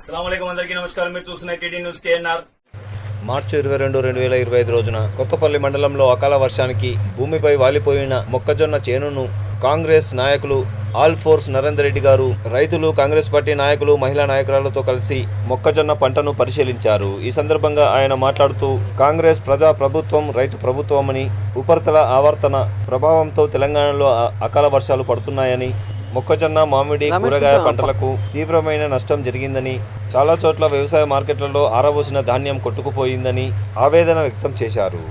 నమస్కారం. మీరు చూస్తున్న టీడీ న్యూస్ కేఎన్ఆర్. మార్చి ఇరవై రెండు రెండు వేల ఇరవై ఐదు రోజున కొత్తపల్లి మండలంలో అకాల వర్షానికి భూమిపై వాలిపోయిన మొక్కజొన్న చేనును కాంగ్రెస్ నాయకులు ఆల్ ఫోర్స్ నరేందర్ రెడ్డి గారు రైతులు కాంగ్రెస్ పార్టీ నాయకులు మహిళా నాయకురాలతో కలిసి మొక్కజొన్న పంటను పరిశీలించారు. ఈ సందర్భంగా ఆయన మాట్లాడుతూ కాంగ్రెస్ ప్రజా ప్రభుత్వం రైతు ప్రభుత్వమని ఉపరితల ఆవర్తన ప్రభావంతో తెలంగాణలో అకాల వర్షాలు పడుతున్నాయని మొక్కజొన్న మామిడి కూరగాయ పంటలకు తీవ్రమైన నష్టం జరిగిందని చాలా చోట్ల వ్యవసాయ మార్కెట్లలో ఆరబోసిన ధాన్యం కొట్టుకుపోయిందని ఆవేదన వ్యక్తం చేశారు.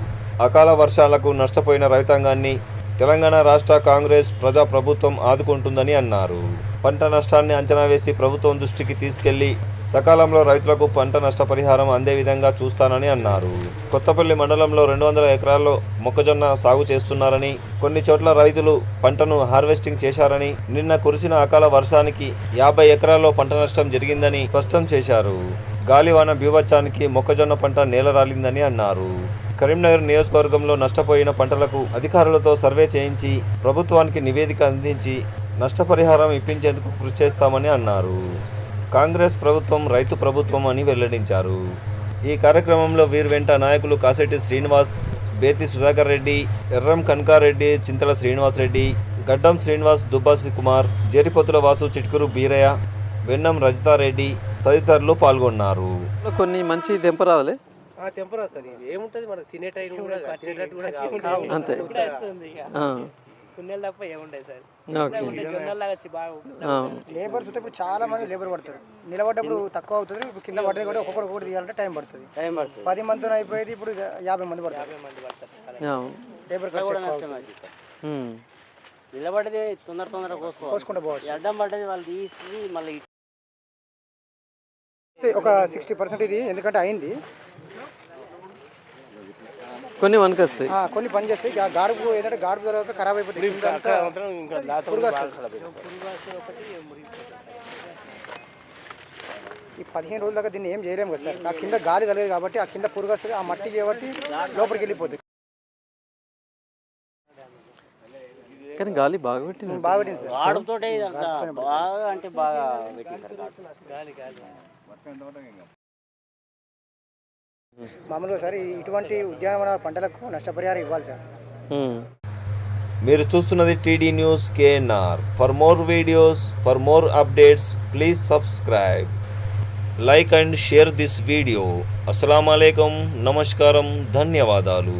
అకాల వర్షాలకు నష్టపోయిన రైతాంగాన్ని తెలంగాణ రాష్ట్ర కాంగ్రెస్ ప్రజా ప్రభుత్వం ఆదుకుంటుందని అన్నారు. పంట నష్టాన్ని అంచనా వేసి ప్రభుత్వం దృష్టికి తీసుకెళ్ళి సకాలంలో రైతులకు పంట నష్టపరిహారం అందే విధంగా చూస్తానని అన్నారు. కొత్తపల్లి మండలంలో రెండు వందల ఎకరాల్లో మొక్కజొన్న సాగు చేస్తున్నారని కొన్ని చోట్ల రైతులు పంటను హార్వెస్టింగ్ చేశారని నిన్న కురిసిన అకాల వర్షానికి యాభై ఎకరాల్లో పంట నష్టం జరిగిందని స్పష్టం చేశారు. గాలివాన బీభత్సానికి మొక్కజొన్న పంట నేలరాలిందని అన్నారు. కరీంనగర్ నియోజకవర్గంలో నష్టపోయిన పంటలకు అధికారులతో సర్వే చేయించి ప్రభుత్వానికి నివేదిక అందించి నష్టపరిహారం ఇప్పించేందుకు కృషి చేస్తామని అన్నారు. కాంగ్రెస్ ప్రభుత్వం రైతు ప్రభుత్వం అని వెల్లడించారు. ఈ కార్యక్రమంలో వీరు వెంట నాయకులు కాశెట్టి శ్రీనివాస్ బేతి సుధాకర్ రెడ్డి ఎర్రం కనకారెడ్డి చింతల శ్రీనివాస్ రెడ్డి గడ్డం శ్రీనివాస్ దుబ్బాసి కుమార్ జేరిపోతుల వాసు చిట్కురు బీరయ్య వెన్నం రజితారెడ్డి తదితరులు పాల్గొన్నారు. కొన్ని మంచి దెంపరాదులే సార్ ఇది. ఏముంటది మనకు? తినే టైం కూడా తినేటట్టు కూడా కావు. అంతే. ఆ, పుణ్యాలు తప్ప ఏముంటాయి సార్. ఉంటే ఇప్పుడు చాలా మంది లేబర్ పడతారు. నిలబడ్డప్పుడు తక్కువ అవుతుంది ఇప్పుడు కింద పడ్డది కూడా ఒక్కొక్కటి ఒక్కొక్కటి తీయాలంటే టైం పడుతుంది. టైం పడుతుంది. పది మందితో అయిపోయేది ఇప్పుడు యాభై మంది పడతారు. మంది పడతారు. ఆ, లేబర్ నిలబడితే తొందర తొందర కోసుకుంటూ పోవచ్చు అడ్డం పడ్డది వాళ్ళు తీసి మళ్ళీ ఒక సిక్స్టీ పర్సెంట్ ఇది ఎందుకంటే అయింది. కొన్ని వనకొస్తాయి ఆ, కొన్ని పని చేస్తాయి. గాడుపు ఏంటంటే గాడుపు తర్వాత ఖరాబ్ అయిపోతుంది. ఈ పదిహేను రోజుల దాకా దీన్ని ఏం చేయలేము కదా సార్. ఆ కింద గాలి తగలేదు కాబట్టి ఆ కింద పురుగు వస్తుంది. ఆ మట్టి చేయబట్టి లోపలికి వెళ్ళిపోతుంది కానీ గాలి బాగా పెట్టింది బాగా పెట్టింది సార్. బాగా అంటే బాగా పెట్టింది గాలి గాలి మామూలుగా సార్ ఇటువంటి ఉద్యానవన పంటలకు నష్టపరిహారం ఇవ్వాలి సార్. మీరు చూస్తున్నది TD news KNR. For more videos for more updates please subscribe like and share this video అస్సలం నమస్కారం ధన్యవాదాలు